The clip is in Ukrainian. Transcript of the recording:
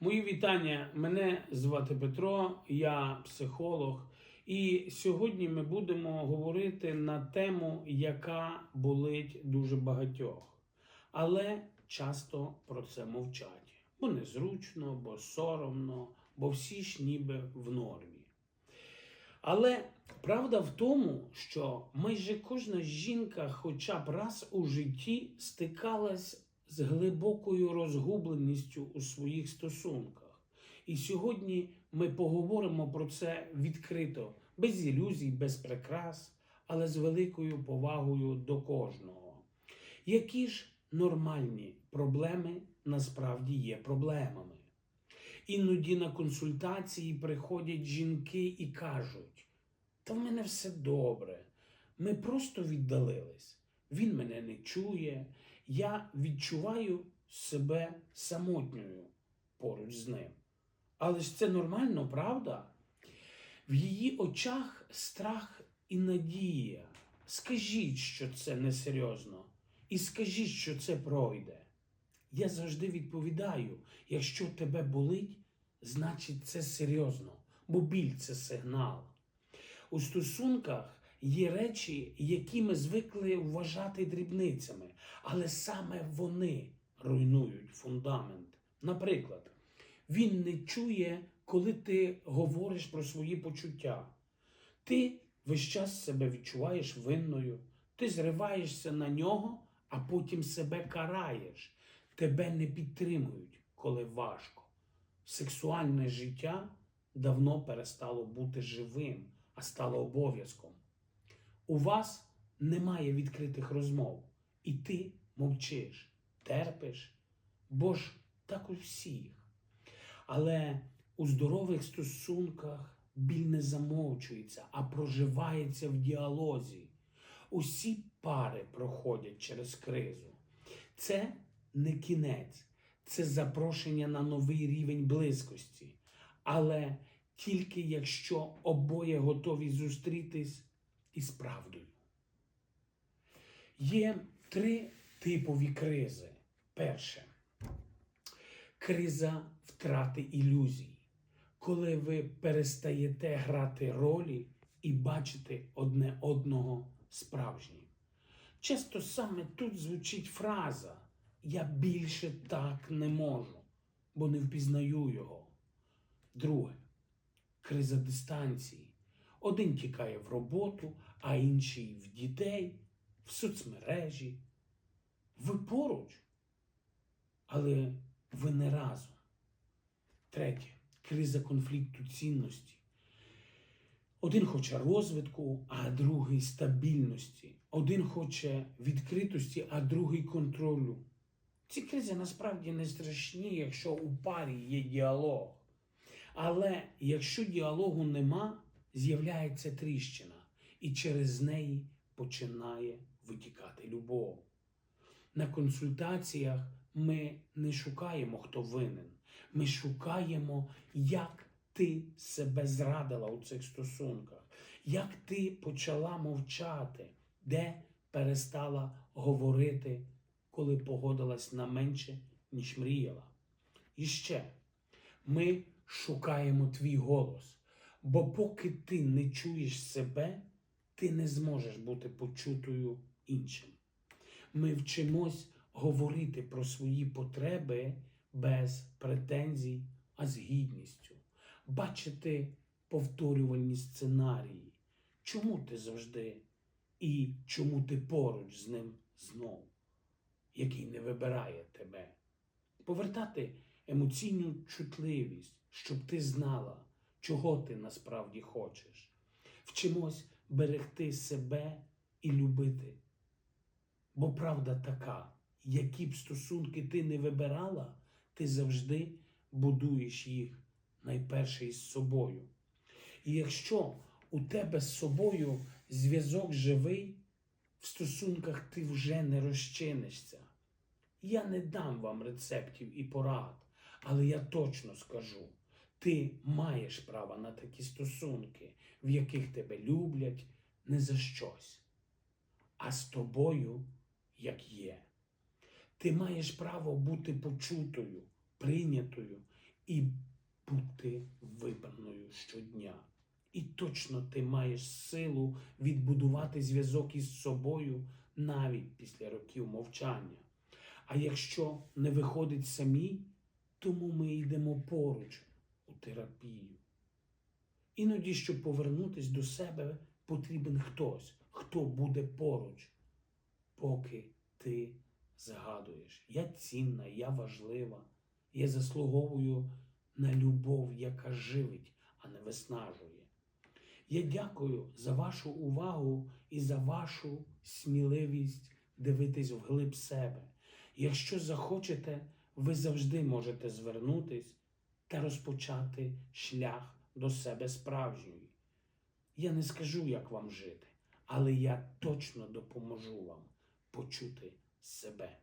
Мої вітання. Мене звати Петро, я психолог. І сьогодні ми будемо говорити на тему, яка болить дуже багатьох. Але часто про це мовчать. Бо незручно, бо соромно, бо всі ж ніби в нормі. Але правда в тому, що майже кожна жінка хоча б раз у житті стикалась з глибокою розгубленістю у своїх стосунках. І сьогодні ми поговоримо про це відкрито, без ілюзій, без прикрас, але з великою повагою до кожного. Які ж нормальні проблеми насправді є проблемами? Іноді на консультації приходять жінки і кажуть: та в мене все добре, ми просто віддалились. Він мене не чує, я відчуваю себе самотньою поруч з ним. Але ж це нормально, правда? В її очах страх і надія. Скажіть, що це несерйозно, і скажіть, що це пройде. Я завжди відповідаю: якщо тебе болить, значить це серйозно, бо біль це сигнал. У стосунках є речі, які ми звикли вважати дрібницями, але саме вони руйнують фундамент. Наприклад, він не чує, коли ти говориш про свої почуття. Ти весь час себе відчуваєш винною, ти зриваєшся на нього, а потім себе караєш. Тебе не підтримують, коли важко. Сексуальне життя давно перестало бути живим, а стало обов'язком. У вас немає відкритих розмов, і ти мовчиш, терпиш, бо ж так у всіх. Але у здорових стосунках біль не замовчується, а проживається в діалозі. Усі пари проходять через кризу. Це не кінець, це запрошення на новий рівень близькості. Але тільки якщо обоє готові зустрітись із правдою. Є три типові кризи. Перше криза втрати ілюзій, коли ви перестаєте грати ролі і бачити одне одного справжнім. Часто саме тут звучить фраза Я більше так не можу, бо не впізнаю його. Друге криза дистанції. Один тікає в роботу, а інший в дітей, в соцмережі. Ви поруч, але ви не разом. Третє криза конфлікту цінності. Один хоче розвитку, а другий стабільності. Один хоче відкритості, а другий контролю. Ці кризи насправді не страшні, якщо у парі є діалог. Але якщо діалогу нема, з'являється тріщина, і через неї починає витікати любов. На консультаціях ми не шукаємо, хто винен. Ми шукаємо, як ти себе зрадила у цих стосунках, як ти почала мовчати, де перестала говорити, коли погодилась на менше, ніж мріяла. І ще ми шукаємо твій голос, бо поки ти не чуєш себе, ти не зможеш бути почутою іншим. Ми вчимось говорити про свої потреби без претензій, а з гідністю, бачити повторювальні сценарії, чому ти завжди і чому ти поруч з ним знов, який не вибирає тебе, повертати емоційну чутливість, щоб ти знала, чого ти насправді хочеш. Вчимось берегти себе і любити. Бо правда така, які б стосунки ти не вибирала, ти завжди будуєш їх найперше із собою. І якщо у тебе з собою зв'язок живий, в стосунках ти вже не розчинишся. Я не дам вам рецептів і порад, але я точно скажу: ти маєш право на такі стосунки, в яких тебе люблять не за щось, а з тобою як є. Ти маєш право бути почутою, прийнятою і бути вибраною щодня. І точно ти маєш силу відбудувати зв'язок із собою навіть після років мовчання. А якщо не виходить самі, тому ми йдемо поруч терапію. Іноді, щоб повернутися до себе, потрібен хтось, хто буде поруч, поки ти згадуєш. Я цінна, я важлива, я заслуговую на любов, яка живить, а не виснажує. Я дякую за вашу увагу і за вашу сміливість дивитись вглиб себе. Якщо захочете, ви завжди можете звернутись та розпочати шлях до себе справжньої. Я не скажу, як вам жити, але я точно допоможу вам почути себе.